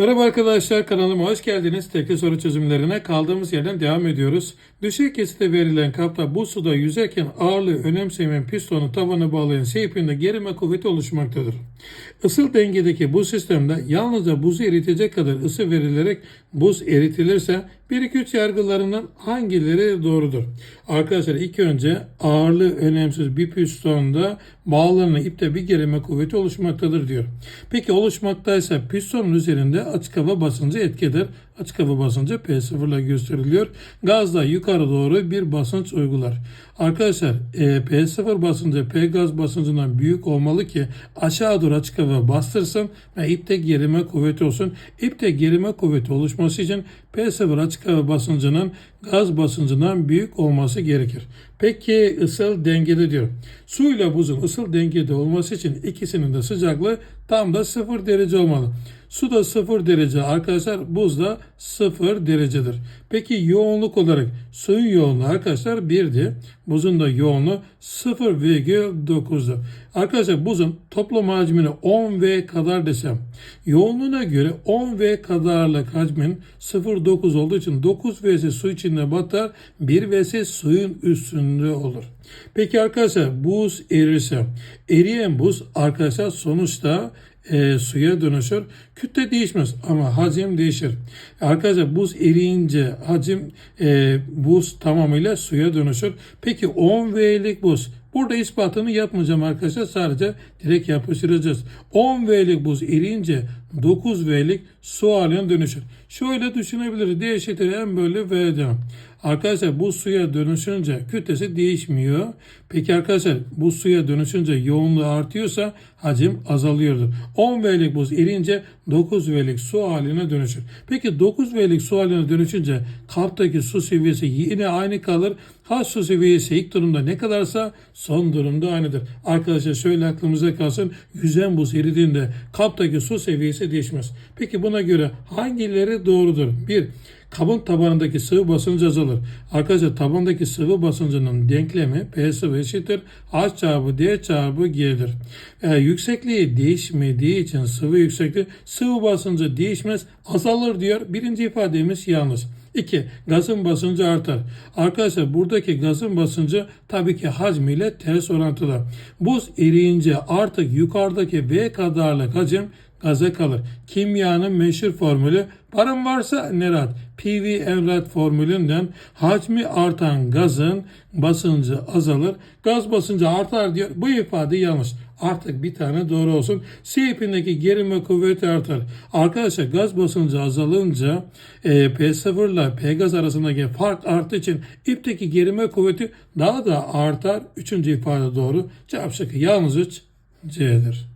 Merhaba arkadaşlar kanalıma hoş geldiniz. Tekli soru çözümlerine kaldığımız yerden devam ediyoruz. Düşey kesite verilen kapta bu suda yüzerken ağırlığı önemsemeyen pistonu tavana bağlayan seyfinde gerime kuvveti oluşmaktadır. Isıl dengedeki bu sistemde yalnızca buzu eritecek kadar ısı verilerek buz eritilirse 1-2-3 yargılarından hangileri doğrudur? Arkadaşlar ilk önce ağırlığı önemsiz bir pistonda bağlanan ipte bir gerime kuvveti oluşmaktadır diyor. Peki oluşmaktaysa pistonun üzerinde açık hava basıncı etkidir. Açık hava basıncı P0 ile gösteriliyor. Gazda yukarı doğru bir basınç uygular. Arkadaşlar e, P0 basıncı P gaz basıncından büyük olmalı ki aşağı doğru açık hava bastırsın ve ipte gerime kuvveti olsun. İpte gerime kuvveti oluşması için P0 açık hava basıncının gaz basıncından büyük olması gerekir. Peki ısıl dengede diyor. Su ile buzun ısıl dengede olması için ikisinin de sıcaklığı tam da 0 derece olmalı. Su da 0 derece arkadaşlar buz da 0 derecedir. Peki yoğunluk olarak suyun yoğunluğu arkadaşlar 1'di. Buzun da yoğunluğu 0,9'du. Arkadaşlar buzun toplam hacmini 10V kadar desem yoğunluğuna göre 10V kadarlık hacmin 0,9 olduğu için 9 V'si su içinde batar 1 V'si suyun üstünde olur. Peki arkadaşlar buz erirse eriyen buz arkadaşlar sonuçta e, suya dönüşür. Kütle değişmez ama hacim değişir. Arkadaşlar buz eriyince hacim e, buz tamamıyla suya dönüşür. Peki 10 V'lik buz Burada ispatını yapmayacağım arkadaşlar. Sadece direkt yapıştıracağız. 10 V'lik buz eriyince 9 V'lik su haline dönüşür. Şöyle düşünebiliriz. D eşittir M bölü V'den. Arkadaşlar bu suya dönüşünce kütlesi değişmiyor. Peki arkadaşlar bu suya dönüşünce yoğunluğu artıyorsa hacim azalıyordur. 10 V'lik buz erince 9 V'lik su haline dönüşür. Peki 9 V'lik su haline dönüşünce kaptaki su seviyesi yine aynı kalır. Su seviyesi ilk durumda ne kadarsa son durumda aynıdır. Arkadaşlar şöyle aklımıza kalsın. Yüzen buz eridiğinde kaptaki su seviyesi değişmez. Peki buna göre hangileri doğrudur? 1. Kabın tabanındaki sıvı basıncı azalır. Arkadaşlar tabandaki sıvı basıncının denklemi P sıvı eşittir H çarpı D çarpı G'dir. Eğer yüksekliği değişmediği için sıvı yüksekliği sıvı basıncı değişmez azalır diyor. Birinci ifademiz yanlış. 2. Gazın basıncı artar. Arkadaşlar buradaki gazın basıncı tabii ki hacmiyle ters orantılı. Buz eriyince artık yukarıdaki V kadarlık hacim gaza kalır. Kimyanın meşhur formülü param varsa ne rahat. PV Enrat formülünden hacmi artan gazın basıncı azalır. Gaz basıncı artar diyor. Bu ifade yanlış. Artık bir tane doğru olsun. C ipindeki gerime kuvveti artar. Arkadaşlar gaz basıncı azalınca e, P0 ile P gaz arasındaki fark arttığı için ipteki gerime kuvveti daha da artar. Üçüncü ifade doğru. Cevap şıkkı yalnız 3 C'dir.